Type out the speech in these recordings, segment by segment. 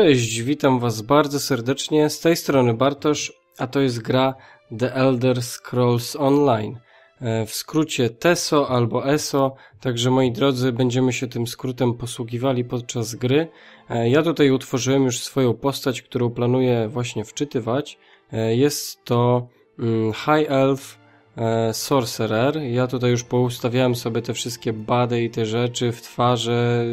Cześć, witam Was bardzo serdecznie. Z tej strony Bartosz, a to jest gra The Elder Scrolls Online. E, w skrócie TESO albo ESO, także moi drodzy, będziemy się tym skrótem posługiwali podczas gry. E, ja tutaj utworzyłem już swoją postać, którą planuję właśnie wczytywać. E, jest to mm, High Elf Sorcerer. Ja tutaj już poustawiałem sobie te wszystkie bady i te rzeczy w twarze,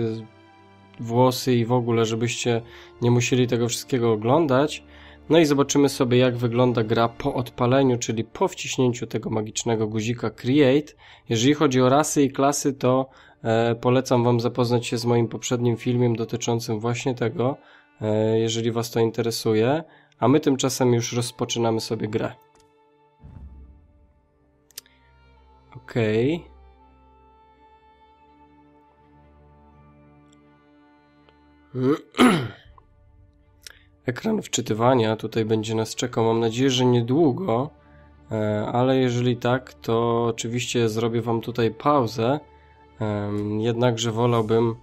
włosy i w ogóle, żebyście nie musieli tego wszystkiego oglądać. No i zobaczymy sobie jak wygląda gra po odpaleniu, czyli po wciśnięciu tego magicznego guzika Create. Jeżeli chodzi o rasy i klasy, to e, polecam Wam zapoznać się z moim poprzednim filmem dotyczącym właśnie tego, e, jeżeli Was to interesuje. A my tymczasem już rozpoczynamy sobie grę. Okej. Okay. Ekran wczytywania tutaj będzie nas czekał. Mam nadzieję, że niedługo, e, ale jeżeli tak, to oczywiście zrobię Wam tutaj pauzę. Jednakże wolałbym.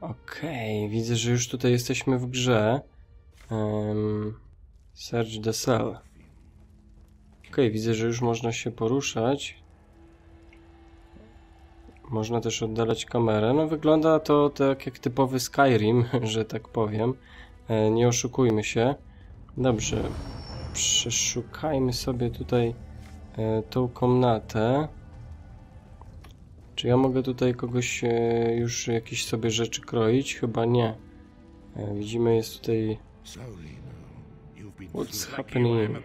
Okej, okay, widzę, że już tutaj jesteśmy w grze. Search the cell. Okej, okay, widzę, że już można się poruszać. Można też oddalać kamerę. No wygląda to tak jak typowy Skyrim, że tak powiem. E, nie oszukujmy się. Dobrze. Przeszukajmy sobie tutaj e, tą komnatę. Czy ja mogę tutaj kogoś e, już jakieś sobie rzeczy kroić? Chyba nie. Widzimy jest tutaj... What's happening?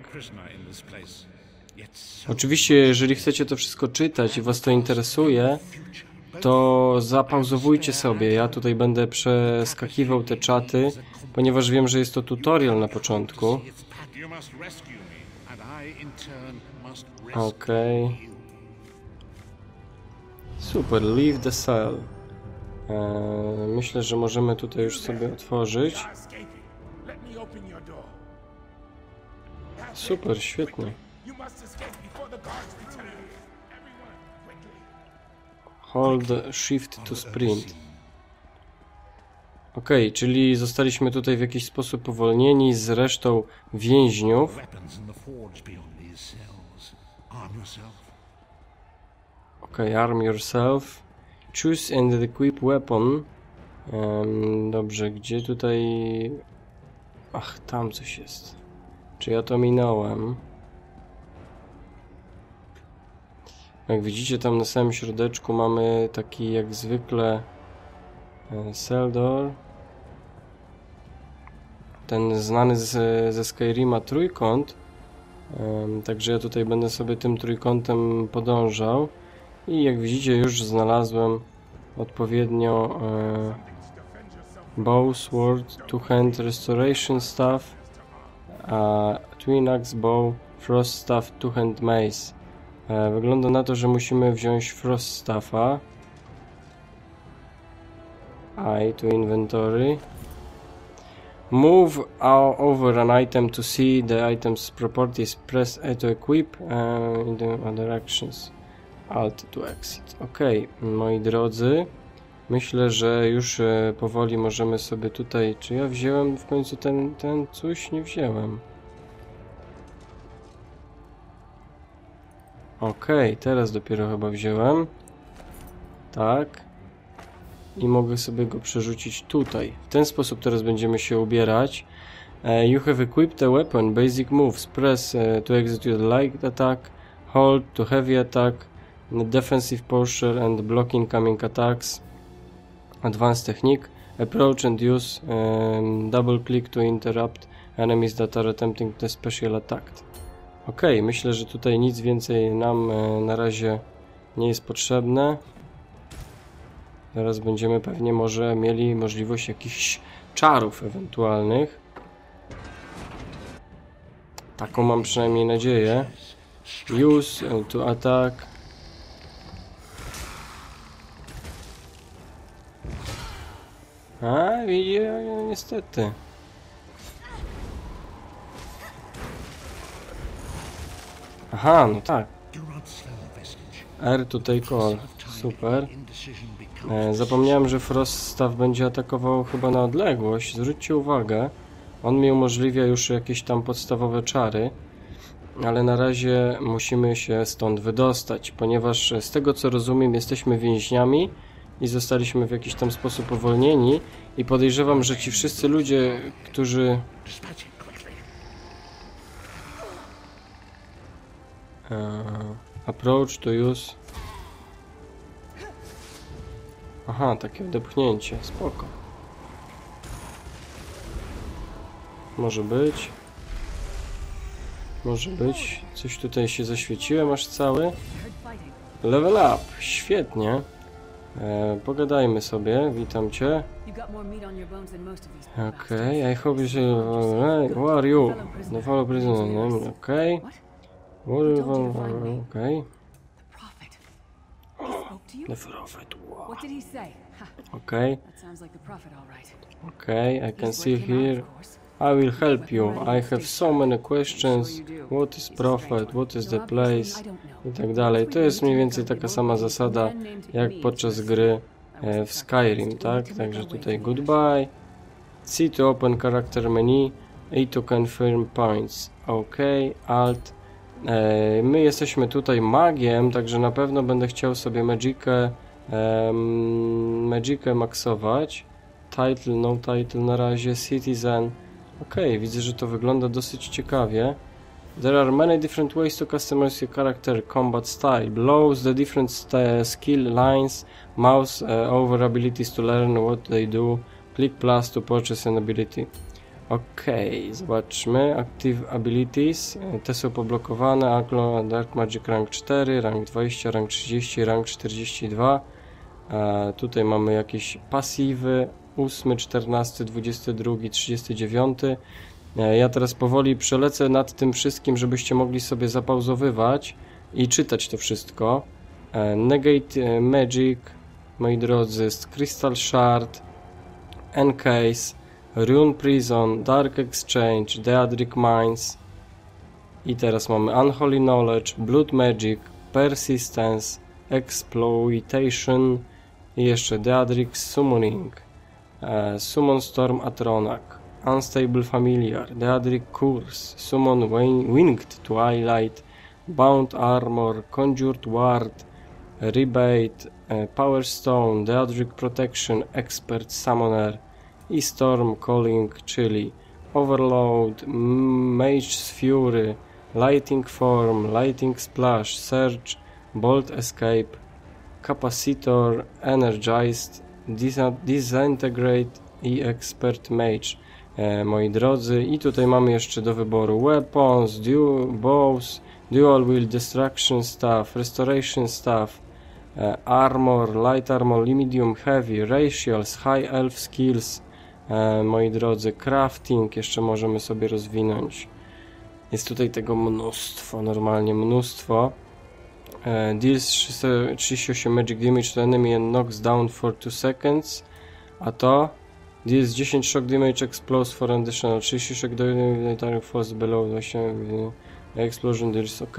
Oczywiście, jeżeli chcecie to wszystko czytać i Was to interesuje, to zapauzowujcie sobie. Ja tutaj będę przeskakiwał te czaty, ponieważ wiem, że jest to tutorial na początku. Okej. Super, leave the cell. Eee, myślę, że możemy tutaj już sobie otworzyć. Super, świetnie. Hold shift to sprint. Ok, czyli zostaliśmy tutaj w jakiś sposób uwolnieni z resztą więźniów. Ok, arm yourself. Choose and equip weapon. Um, dobrze, gdzie tutaj... Ach, tam coś jest. Czy ja to minąłem? Jak widzicie tam na samym środeczku mamy taki jak zwykle e, Seldor. Ten znany z, ze Skyrima trójkąt. Także ja tutaj będę sobie tym trójkątem podążał. I jak widzicie już znalazłem odpowiednio e, Bow, Sword, Two Hand Restoration Staff, Twin Axe Bow, Frost Staff, Two Hand Mace. E, wygląda na to, że musimy wziąć Frost Staffa. I to inventory. Move over an item to see the item's properties. Press A to equip uh, in the other actions. Alt to exit. Ok, moi drodzy. Myślę, że już e, powoli możemy sobie tutaj... Czy ja wziąłem w końcu ten, ten coś? Nie wziąłem. Okej, okay, teraz dopiero chyba wziąłem. Tak. I mogę sobie go przerzucić tutaj. W ten sposób teraz będziemy się ubierać. Uh, you have equipped a weapon. Basic moves. Press uh, to execute light attack. Hold to heavy attack. Defensive posture and block incoming attacks. Advanced technique. Approach and use um, double click to interrupt enemies that are attempting the special attack. Ok, myślę, że tutaj nic więcej nam e, na razie nie jest potrzebne. Teraz będziemy pewnie może mieli możliwość jakichś czarów ewentualnych. Taką mam przynajmniej nadzieję. Use e, to attack. A, widzicie, niestety. Aha, no tak. R tutaj call. Super. E, zapomniałem, że Frost Staff będzie atakował chyba na odległość. Zwróćcie uwagę, on mi umożliwia już jakieś tam podstawowe czary, ale na razie musimy się stąd wydostać, ponieważ z tego co rozumiem jesteśmy więźniami i zostaliśmy w jakiś tam sposób uwolnieni i podejrzewam, że ci wszyscy ludzie, którzy E, approach to use Aha, takie odepchnięcie, spoko. Może być. Może być. Coś tutaj się zaświeciłem aż cały. Level up, świetnie. E, pogadajmy sobie, witam cię. Okej, I hope you say, who are you? The fellow prisoner okej. What? What is okej. The prophet. He spoke to you? The prophet, wow. What did he say? Okej, that sounds like the prophet, all right. okej, I can see here. I will help you. I have so many questions. What is prophet? What is the place? I tak dalej. To jest mniej więcej taka sama zasada jak podczas gry e, w Skyrim, tak? Także tutaj goodbye. C to open character menu. A to confirm points. OK, Alt. E, my jesteśmy tutaj magiem, także na pewno będę chciał sobie Magicę, Magicę maksować. Title, no title na razie, Citizen. Okej, widzę, że to wygląda dosyć ciekawie. There are many different ways to customize your character combat style. Below the different skill lines, mouse uh, over abilities to learn what they do, click plus to purchase an ability. Okej, zobaczmy. Active abilities. Te są poblokowane. Aglo, Dark Magic rank 4, rank 20, rank 30, rank 42. E, tutaj mamy jakieś pasywy. 8, 14, 22, 39. E, Ja teraz powoli przelecę nad tym wszystkim, żebyście mogli sobie zapauzowywać i czytać to wszystko. E, Negate e, Magic, moi drodzy, jest Crystal Shard, Encase, Rune Prison, Dark Exchange, Deadric Mines. I teraz mamy Unholy Knowledge, Blood Magic, Persistence, Exploitation i jeszcze Deadric Summoning, e, Summon Storm Atronak, Unstable Familiar, Deadric Curse, Summon Wing- Winged Twilight, Bound Armor, Conjured Ward, Rebate, e, Power Stone, Deadric Protection, Expert Summoner i Storm Calling, czyli Overload, Mage's Fury, Lighting Form, Lighting Splash, Surge, Bolt Escape, Capacitor, Energized, Disintegrate i Expert Mage. E, moi drodzy, i tutaj mamy jeszcze do wyboru Weapons, du Bows, Dual Wheel Destruction Staff, Restoration Staff, e, Armor, Light Armor, Medium Heavy, Racials, High Elf Skills, moi drodzy, Crafting jeszcze możemy sobie rozwinąć. Jest tutaj tego mnóstwo, normalnie mnóstwo. E, deals 300 38 magic damage to enemy and knocks down for 2 seconds. A to deals 10 shock damage explodes for additional 30 shock damage force below właśnie e, explosion deals ok.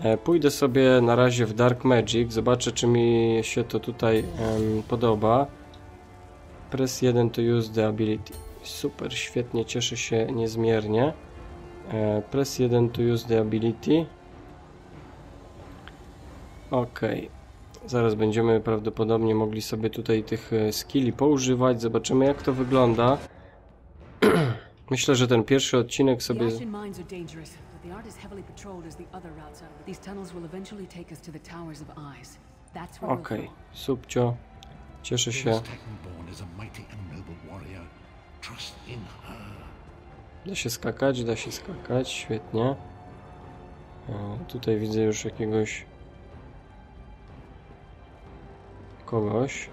E, pójdę sobie na razie w Dark Magic, zobaczę czy mi się to tutaj podoba. Press 1 to use the ability. Super, świetnie, cieszę się niezmiernie. E, press 1 to use the ability. Ok. Zaraz będziemy prawdopodobnie mogli sobie tutaj tych e, skilli poużywać. Zobaczymy jak to wygląda. Myślę, że ten pierwszy odcinek sobie... Okej, go. subcio. Cieszę się. Da się skakać, da się skakać, świetnie. E, tutaj widzę już jakiegoś kogoś.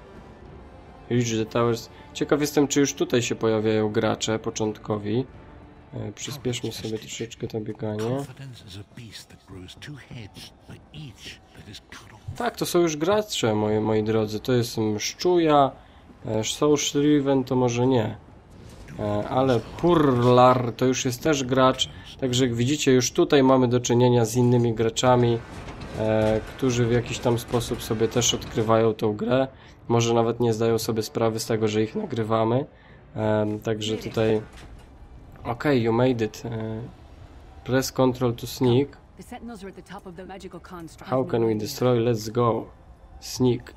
Reach the Towers. Ciekaw jestem, czy już tutaj się pojawiają gracze początkowi. E, przyspieszmy sobie troszeczkę to bieganie. Tak, to są już gracze, moi, moi drodzy. To jest Mszczuja, e, Soul to może nie. E, Ale Purlar to już jest też gracz. Także jak widzicie, już tutaj mamy do czynienia z innymi graczami. którzy w jakiś tam sposób sobie też odkrywają tą grę. Może nawet nie zdają sobie sprawy z tego, że ich nagrywamy. Także tutaj... Okej, you made it. E, press Ctrl to sneak. The sentinels are at the top of the magical construct. How can we destroy? Let's go. Sneak.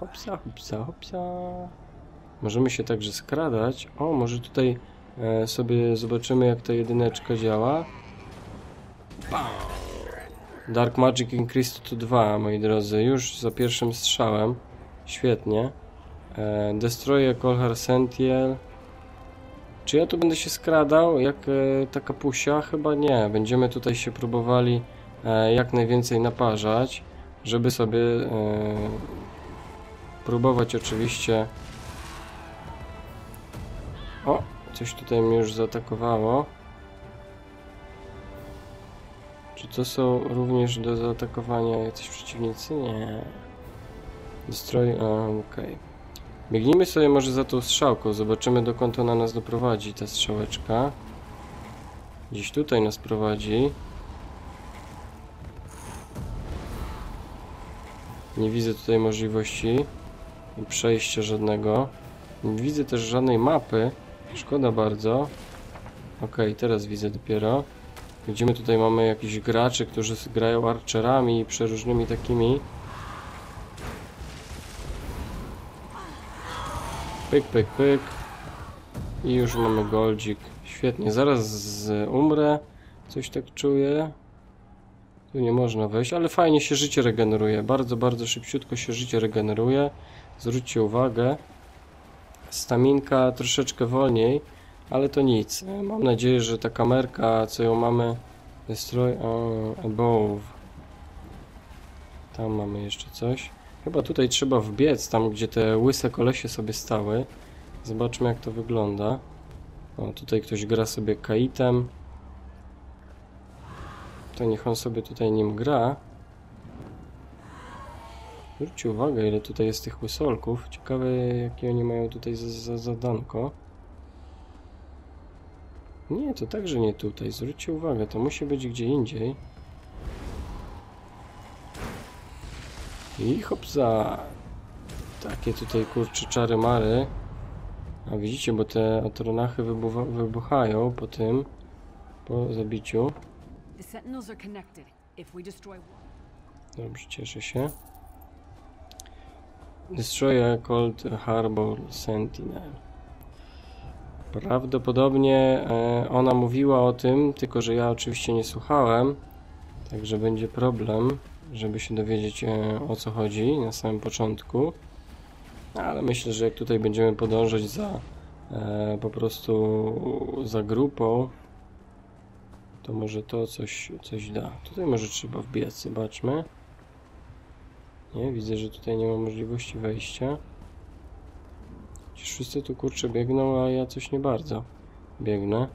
Hopsa, hopsa, hopsa. Możemy się także skradać. O, może tutaj e, sobie zobaczymy jak ta jedyneczka działa. Bam. Dark Magic Increased to 2, moi drodzy. Już za pierwszym strzałem. Świetnie. E, destroy a Colhar Sentiel. Czy ja tu będę się skradał jak e, taka pusia? Chyba nie. Będziemy tutaj się próbowali e, jak najwięcej naparzać, żeby sobie e, próbować oczywiście. O, coś tutaj mnie już zaatakowało. Czy to są również do zaatakowania jacyś przeciwnicy? Nie. Destroy. A, okej. Biegnijmy sobie może za tą strzałką, zobaczymy dokąd ona nas doprowadzi, ta strzałeczka. Gdzieś tutaj nas prowadzi. Nie widzę tutaj możliwości przejścia żadnego. Nie widzę też żadnej mapy. Szkoda bardzo. Okej, teraz widzę dopiero. Widzimy tutaj mamy jakichś graczy, którzy grają archerami i przeróżnymi takimi. Pyk, pyk, pyk. I już mamy goldzik. Świetnie, zaraz umrę. Coś tak czuję. Tu nie można wejść, ale fajnie się życie regeneruje. Bardzo, bardzo szybciutko się życie regeneruje. Zwróćcie uwagę. Staminka troszeczkę wolniej, ale to nic. Mam nadzieję, że ta kamerka, co ją mamy... Destroy above. Tam mamy jeszcze coś. Chyba tutaj trzeba wbiec, tam gdzie te łyse kolesie sobie stały. Zobaczmy jak to wygląda. O, tutaj ktoś gra sobie kaitem. To niech on sobie tutaj nim gra. Zwróćcie uwagę, ile tutaj jest tych łysolków. Ciekawe, jakie oni mają tutaj za, za zadanko. Nie, to także nie tutaj. Zwróćcie uwagę, to musi być gdzie indziej. I hopza. Takie tutaj kurcze czary mary. A widzicie, bo te atronachy wybucha wybuchają po tym, po zabiciu. Dobrze, cieszę się. Destroy a Cold Harbor Sentinel. Prawdopodobnie e, ona mówiła o tym, tylko że ja oczywiście nie słuchałem. Także będzie problem, żeby się dowiedzieć e, o co chodzi na samym początku. Ale myślę, że jak tutaj będziemy podążać za e, po prostu za grupą, to może to coś, coś da. Tutaj może trzeba wbiec, zobaczmy. Nie, widzę, że tutaj nie ma możliwości wejścia. Wszyscy tu kurczę biegną, a ja coś nie bardzo biegnę.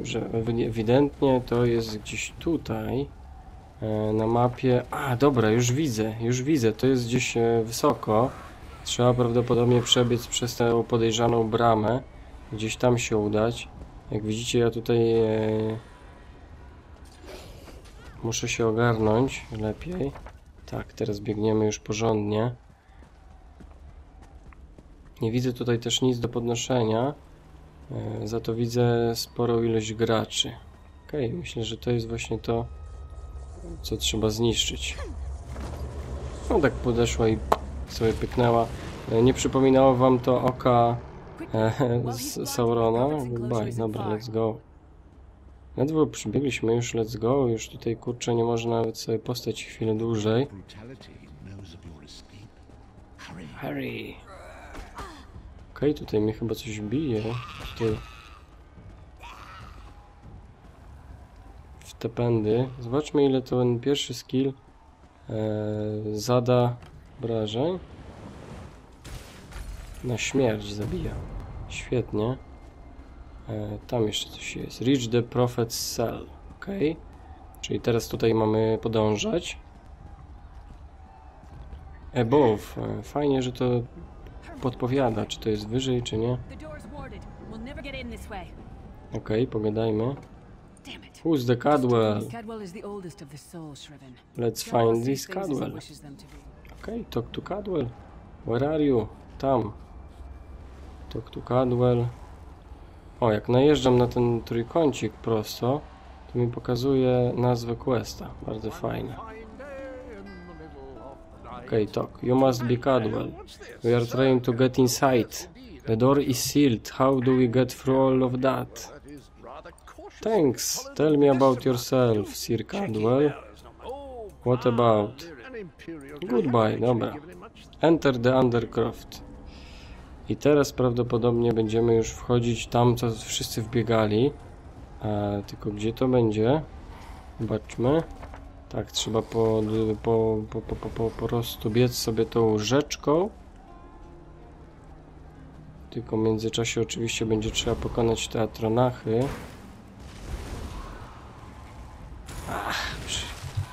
Dobrze, ewi- ewidentnie to jest gdzieś tutaj e, na mapie. A, dobra, już widzę, już widzę, to jest gdzieś e, wysoko. Trzeba prawdopodobnie przebiec przez tę podejrzaną bramę. Gdzieś tam się udać. Jak widzicie, ja tutaj e, muszę się ogarnąć lepiej. Tak, teraz biegniemy już porządnie. Nie widzę tutaj też nic do podnoszenia. E, za to widzę sporą ilość graczy. Okej, myślę, że to jest właśnie to, co trzeba zniszczyć. No tak podeszła i sobie pyknęła. E, Nie przypominało wam to oka e, z Saurona? Goodbye, dobra, let's go. Ledwo przybiegliśmy już, let's go. Już tutaj kurczę nie można nawet sobie postać chwilę dłużej. Hurry. Harry. Okej, tutaj mnie chyba coś bije. Tutaj. W te pędy. Zobaczmy ile to ten pierwszy skill e, zada obrażeń. Na śmierć zabija. Świetnie. E, tam jeszcze coś jest. Reach the Prophet's Cell. Okej. Czyli teraz tutaj mamy podążać. above. E, Fajnie, że to podpowiada, czy to jest wyżej, czy nie. Okej, pogadajmy. Damn it. Who's the Cadwell? Let's find this Cadwell. Okej, talk to Cadwell. Where are you? Tam. Talk to Cadwell. O, jak najeżdżam na ten trójkącik prosto, to mi pokazuje nazwę questa. Bardzo fajne. Okej, talk. You must be Cadwell. We are trying to get inside. The door is sealed. How do we get through all of that? Thanks. Tell me about yourself, Sir Cadwell. What about? Goodbye, dobra. Enter the Undercroft. I teraz prawdopodobnie będziemy już wchodzić tam, co wszyscy wbiegali. E, tylko gdzie to będzie? Zobaczmy. Tak, trzeba po, po, po, po, po, po, prostu biec sobie tą rzeczką. Tylko w międzyczasie oczywiście będzie trzeba pokonać te atronachy.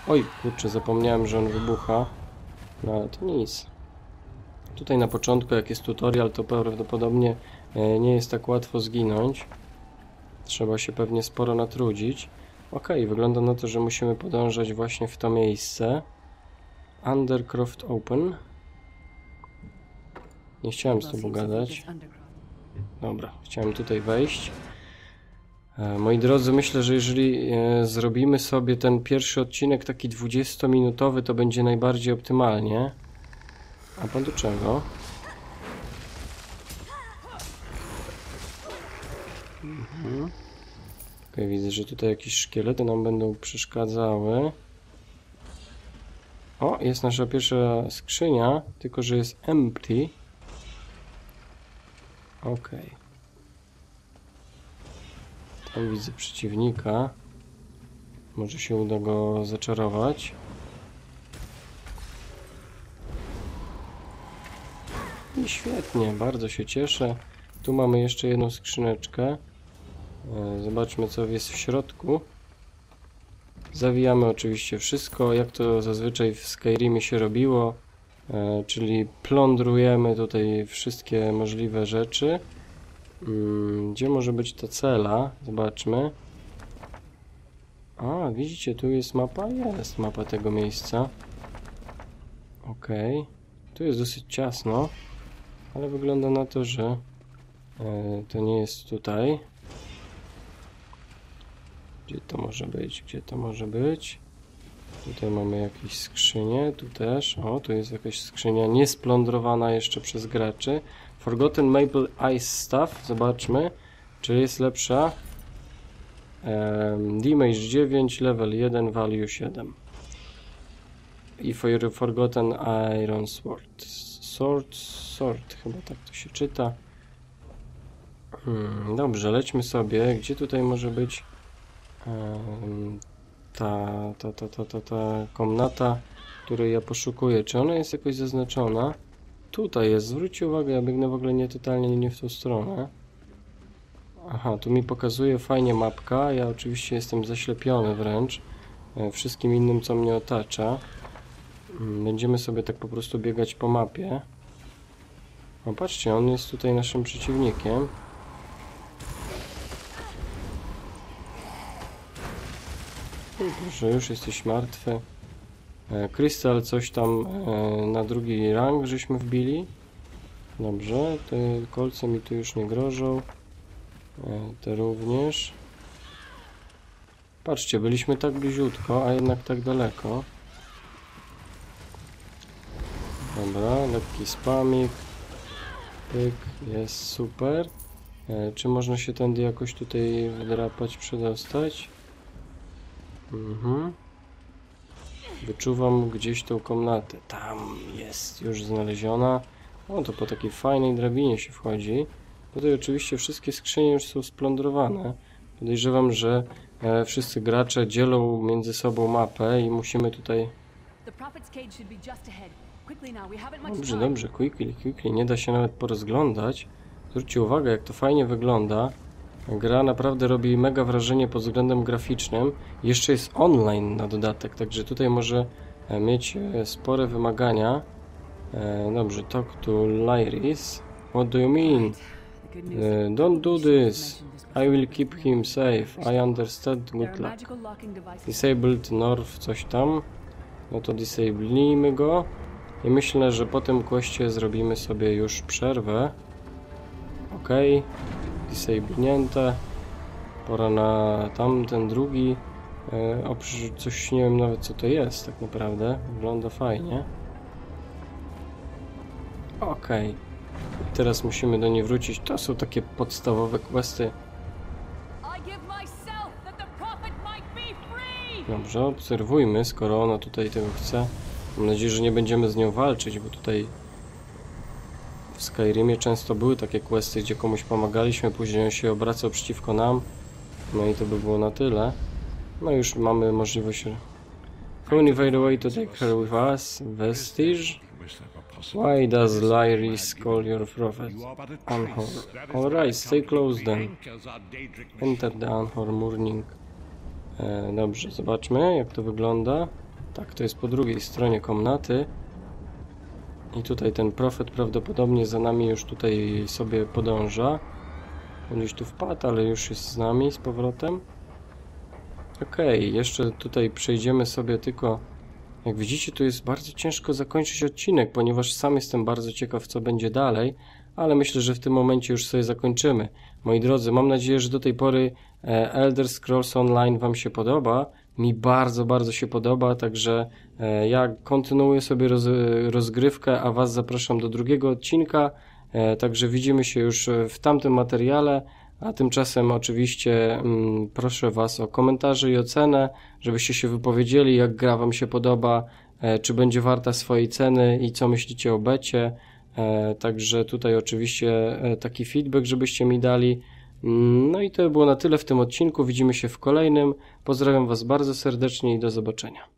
Oj, kurczę, zapomniałem, że on wybucha. No ale to nic. Tutaj na początku, jak jest tutorial, to prawdopodobnie e, nie jest tak łatwo zginąć. Trzeba się pewnie sporo natrudzić. Ok, wygląda na to, że musimy podążać właśnie w to miejsce. Undercroft Open. Nie chciałem z tobą gadać. Dobra, chciałem tutaj wejść. E, Moi drodzy, myślę, że jeżeli e, zrobimy sobie ten pierwszy odcinek taki 20-minutowy, to będzie najbardziej optymalnie. A pan do czego? Mhm. Okej, widzę, że tutaj jakieś szkielety nam będą przeszkadzały. O, jest nasza pierwsza skrzynia, tylko że jest empty. Okej. Tam widzę przeciwnika. Może się uda go zaczarować. I świetnie, bardzo się cieszę. Tu mamy jeszcze jedną skrzyneczkę. E, Zobaczmy co jest w środku. Zawijamy oczywiście wszystko, jak to zazwyczaj w Skyrimie się robiło. E, czyli plądrujemy tutaj wszystkie możliwe rzeczy. Mm, Gdzie może być ta cela? Zobaczmy. A, widzicie, tu jest mapa? Jest mapa tego miejsca. Okej. Tu jest dosyć ciasno, ale wygląda na to, że e, to nie jest tutaj. Gdzie to może być? Gdzie to może być? Tutaj mamy jakieś skrzynie, tu też. O, tu jest jakaś skrzynia niesplądrowana jeszcze przez graczy. Forgotten Maple Ice Staff, zobaczmy, czy jest lepsza. Um, Damage 9, level 1, value 7. I for Forgotten Iron Sword. Sword, sword, chyba tak to się czyta. Hmm, dobrze, lećmy sobie. Gdzie tutaj może być ta, ta, ta, ta, ta, ta komnata, której ja poszukuję? Czy ona jest jakoś zaznaczona? Tutaj jest, zwróćcie uwagę, ja biegnę w ogóle nie totalnie nie w tą stronę. Aha, tu mi pokazuje fajnie mapka, ja oczywiście jestem zaślepiony wręcz e, wszystkim innym, co mnie otacza. Mm, Będziemy sobie tak po prostu biegać po mapie. O, patrzcie, on jest tutaj naszym przeciwnikiem. Proszę, już jesteś martwy. E, Krystal coś tam e, na drugi rang żeśmy wbili. Dobrze, te kolce mi tu już nie grożą. E, Te również. Patrzcie, byliśmy tak bliziutko, a jednak tak daleko. Dobra, lekki spamik. Pyk, jest super. E, czy można się tędy jakoś tutaj wdrapać, przedostać? Mhm. Wyczuwam gdzieś tą komnatę. Tam jest już znaleziona. O, to po takiej fajnej drabinie się wchodzi. Tutaj oczywiście wszystkie skrzynie już są splądrowane. Podejrzewam, że e, wszyscy gracze dzielą między sobą mapę i musimy tutaj... Dobrze, dobrze, quickly, quickly. Nie da się nawet porozglądać. Zwróćcie uwagę, jak to fajnie wygląda. Gra naprawdę robi mega wrażenie pod względem graficznym. Jeszcze jest online na dodatek, także tutaj może e, mieć e, spore wymagania. E, dobrze, talk to Lyris. What do you mean? Don't do this. I will keep him safe. I understand. Good luck. Disabled North, coś tam. No to disablimy go. I myślę, że po tym questie zrobimy sobie już przerwę. Ok. Disablnięte. Pora na tamten drugi. E, oprócz coś nie wiem nawet co to jest tak naprawdę. Wygląda fajnie. Ok. Teraz musimy do niej wrócić. To są takie podstawowe questy. Dobrze, obserwujmy, skoro ona tutaj tego chce. Mam nadzieję, że nie będziemy z nią walczyć, bo tutaj w Skyrimie często były takie questy, gdzie komuś pomagaliśmy, później on się obracał przeciwko nam. No i to by było na tyle. No już mamy możliwość... Can a way to take her with us? Vestige? Why does Lyris call your prophet? Anhor. Alright, stay close then. Enter the Anhor Morning. E, dobrze, zobaczmy jak to wygląda. Tak, to jest po drugiej stronie komnaty. I tutaj ten profet prawdopodobnie za nami już tutaj sobie podąża. On gdzieś tu wpadł, ale już jest z nami z powrotem. Okej, jeszcze tutaj przejdziemy sobie tylko... Jak widzicie, tu jest bardzo ciężko zakończyć odcinek, ponieważ sam jestem bardzo ciekaw, co będzie dalej, ale myślę, że w tym momencie już sobie zakończymy. Moi drodzy, mam nadzieję, że do tej pory e, Elder Scrolls Online Wam się podoba. Mi bardzo, bardzo się podoba, także e, ja kontynuuję sobie roz, rozgrywkę, a Was zapraszam do drugiego odcinka. E, Także widzimy się już e, w tamtym materiale, a tymczasem oczywiście mm, proszę Was o komentarze i ocenę, żebyście się wypowiedzieli, jak gra Wam się podoba, czy będzie warta swojej ceny i co myślicie o becie. Także tutaj oczywiście taki feedback, żebyście mi dali. No i to by było na tyle w tym odcinku. Widzimy się w kolejnym. Pozdrawiam Was bardzo serdecznie i do zobaczenia.